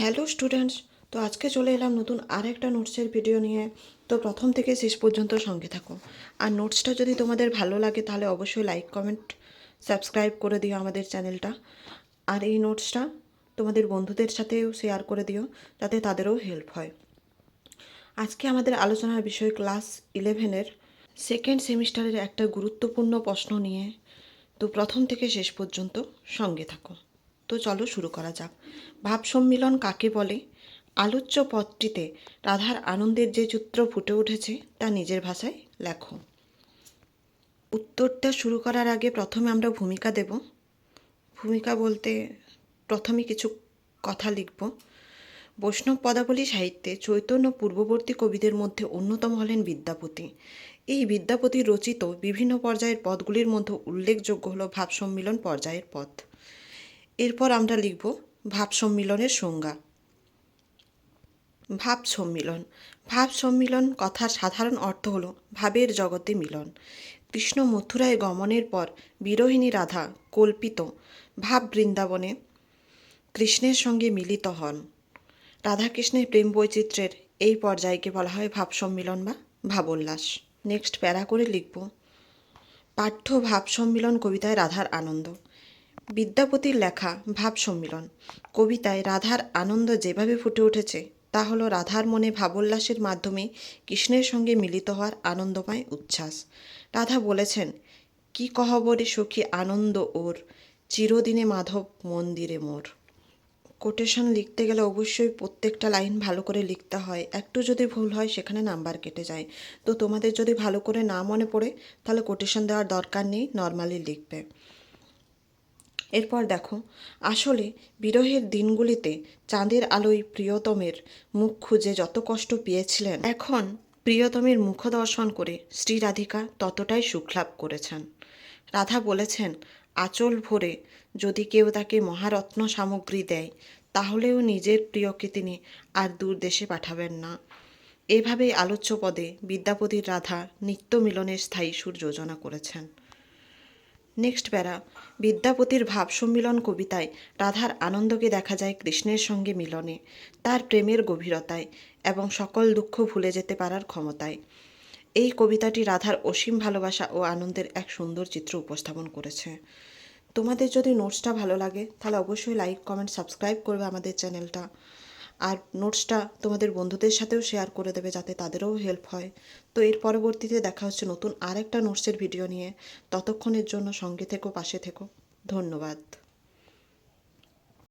Hello students, তো আজকে চলে এলাম নতুন আর একটা নোটসের ভিডিও নিয়ে। তো প্রথম থেকে শেষ পর্যন্ত সঙ্গে থাকো। আর নোটসটা যদি তোমাদের ভালো লাগে তাহলে অবশ্যই লাইক, কমেন্ট, সাবস্ক্রাইব করে দিও আমাদের চ্যানেলটা। আর এই নোটসটা তোমাদের বন্ধুদের সাথেও শেয়ার করে দিও, যাতে তাদেরও হেল্প হয়। আজকে আমাদের আলোচনার বিষয় ক্লাস ইলেভেনের সেকেন্ড সেমিস্টারের একটা গুরুত্বপূর্ণ প্রশ্ন নিয়ে। তো প্রথম থেকে শেষ পর্যন্ত সঙ্গে থাকো। তো চলো শুরু করা যাক। ভাব সম্মিলন কাকে বলে? আলোচ্য পদটিতে রাধার আনন্দের যে চিত্র ফুটে উঠেছে তা নিজের ভাষায় লেখো। উত্তরটা শুরু করার আগে প্রথমে আমরা ভূমিকা দেব। ভূমিকা বলতে প্রথমে কিছু কথা লিখব। বৈষ্ণব পদাবলী সাহিত্যে চৈতন্য পূর্ববর্তী কবিদের মধ্যে অন্যতম হলেন বিদ্যাপতি। এই বিদ্যাপতি রচিত বিভিন্ন পর্যায়ের পদগুলির মধ্যে উল্লেখযোগ্য হল ভাব সম্মিলন পর্যায়ের পদ এরপর আমরা লিখব ভাব সম্মিলনের সংজ্ঞা। ভাব সম্মিলন। ভাব সম্মিলন কথার সাধারণ অর্থ হল ভাবের জগতে মিলন। কৃষ্ণ মথুরায় গমনের পর বিরোহিণী রাধা কল্পিত। ভাব বৃন্দাবনে কৃষ্ণের সঙ্গে মিলিত হন। রাধাকৃষ্ণের প্রেম বৈচিত্র্যের এই পর্যায়কে বলা হয় ভাব সম্মিলন বা ভাবোল্লাস। নেক্সট প্যারা করে লিখব, পাঠ্য ভাব সম্মিলন কবিতায় রাধার আনন্দ। বিদ্যাপতির লেখা ভাব সম্মিলন। কবিতায় রাধার আনন্দ যেভাবে ফুটে উঠেছে, তা হলো রাধার মনে ভাবোল্লাসের মাধ্যমে কৃষ্ণের সঙ্গে মিলিত হওয়ার আনন্দময় উচ্ছ্বাস। রাধা বলেছেন, কি কহবরে সখী আনন্দ ওর, চিরদিনে মাধব মন্দিরে মোর। কোটেশন লিখতে গেলে অবশ্যই প্রত্যেকটা লাইন ভালো করে লিখতে হয়। একটু যদি ভুল হয়, সেখানে নাম্বার কেটে যায়। তো তোমাদের যদি ভালো করে না মনে পড়ে, তাহলে কোটেশন দেওয়ার দরকার নেই, নর্মালি লিখবে। এরপর দেখো, আসলে বিরহের দিনগুলিতে চাঁদের আলোয় প্রিয়তমের মুখ খুঁজে যত কষ্ট পেয়েছিলেন, এখন প্রিয়তমের মুখ দর্শন করে শ্রী রাধিকা ততটাই সুখলাভ করেছেন। রাধা বলেছেন, আঁচল ভরে যদি কেউ তাকে মহারত্ন সামগ্রী দেয়, তাহলেও নিজের প্রিয়কে তিনি আর দূর দেশে পাঠাবেন না। এভাবেই আলোচ্য পদে বিদ্যাপতির রাধা নিত্য মিলনের স্থায়ী সুর যোজনা করেছেন। নেক্সট প্যারা, বিদ্যাপতির ভাব সম্মিলন কবিতায় রাধার আনন্দকে দেখা যায় কৃষ্ণের সঙ্গে মিলনে, তার প্রেমের গভীরতায় এবং সকল দুঃখ ভুলে যেতে পারার ক্ষমতায়। এই কবিতাটি রাধার অসীম ভালোবাসা ও আনন্দের এক সুন্দর চিত্র উপস্থাপন করেছে। তোমাদের যদি নোটসটা ভালো লাগে, তাহলে অবশ্যই লাইক কমেন্ট সাবস্ক্রাইব করবে আমাদের চ্যানেলটা আর নোটসটা তোমাদের বন্ধুদের সাথেও শেয়ার করে দেবে যাতে তাদেরও হেল্প হয়। তো এর পরবর্তীতে দেখা হচ্ছে নতুন আরেকটা নোটসের ভিডিও নিয়ে। ততক্ষণের জন্য সঙ্গে থেকো, পাশে থেকো। ধন্যবাদ।